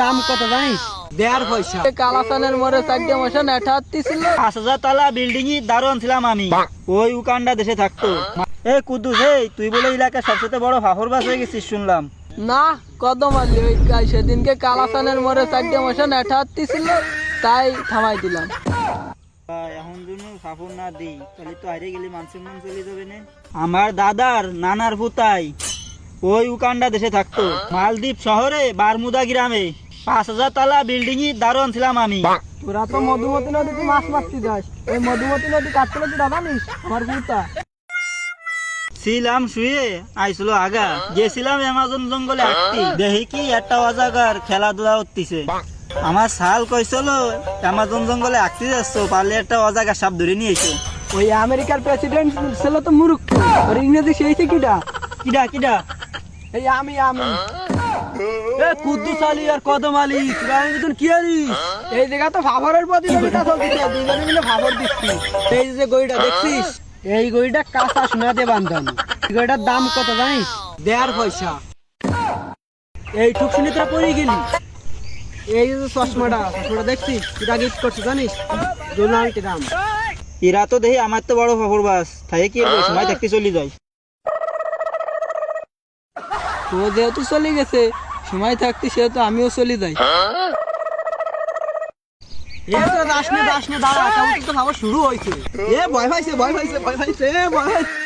দাম কত জানিস? দেড় পয়সা। কালাসানের মোড়ে চারটে মাসে নেঠা ছিল পাঁচ হাজার তালা বিল্ডিং ই দারোয়ান ছিলাম আমি। ওই উকান্ডা দেশে থাকতো। এ কুদ্দুস এই তুই বলে এলাকার সবচেয়ে বড় ফাফর বাস হয়ে গেছিস শুনলাম। না কত মারলি ওই কাল সেদিনকে কালাসানের মোড়ে চারটে মাসে নেঠা ছিল তাই থামাই দিলাম। এখন জন্য না দিই তাহলে তো গেলে মান চলে যাবে না। আমার দাদার নানার পুতাই ওই উকান্ডা দেশে থাকতো। মালদ্বীপ শহরে বারমুদা গ্রামে পাঁচ হাজার তালা বিল্ডিং ই দারোয়ান ছিলাম আমি। তোরা তো মধুমতি নদীতে মাছ মারতে যাস। ওই মধুমতি নদী কাটতে কি দাদা নিস আমার গুতা ছিলাম শুয়ে আইছিল আগা। গেছিলাম অ্যামাজন জঙ্গলে আটটি। দেখি কি একটা অজাগার খেলাধুলা করতেছে আমার সাল কইছিল অ্যামাজন জঙ্গলে আটতে যাচ্ছ পারলে একটা অজাগা সাপ ধরে নিয়ে এসো। ওই আমেরিকার প্রেসিডেন্ট ছিল তো মুরুখ। ওর ইংরেজি সেই কিটা কিডা? কিডা এই আমি আমি। এ কুদ্দুস আলী আর কদম আলী তোরা আমি দুজন কি আলিস এই জায়গা তো ফাফরের প্রতিযোগিতা চলতেছে দুজনে মিলে দিচ্ছি। এই যে গড়িটা দেখছিস? এই গড়িটা কাঁচা সোনাতে বান্ধানো এই গড়িটার দাম কত জানিস? দেড় পয়সা। এই ঠুকশুনি তোরা পড়ে গেলি। এই যে চশমাটা চশমাটা দেখছিস এটা গিফট করছে জানিস? ডোনাল্ড ট্রাম্প এরা তো দেখি আমার তো বড় খবর বাস। তাই কি সময় দেখতে চলে যায়। তো যেহেতু চলে গেছে সময় থাকতে সেহেতু আমিও চলে যাই। এই তো দাস নে দাস নে দাঁড়া তো ভাবা শুরু হয়েছে। এ ভয় পাইছে ভয় পাইছে ভয় পাইছে এ ভয় পাইছে।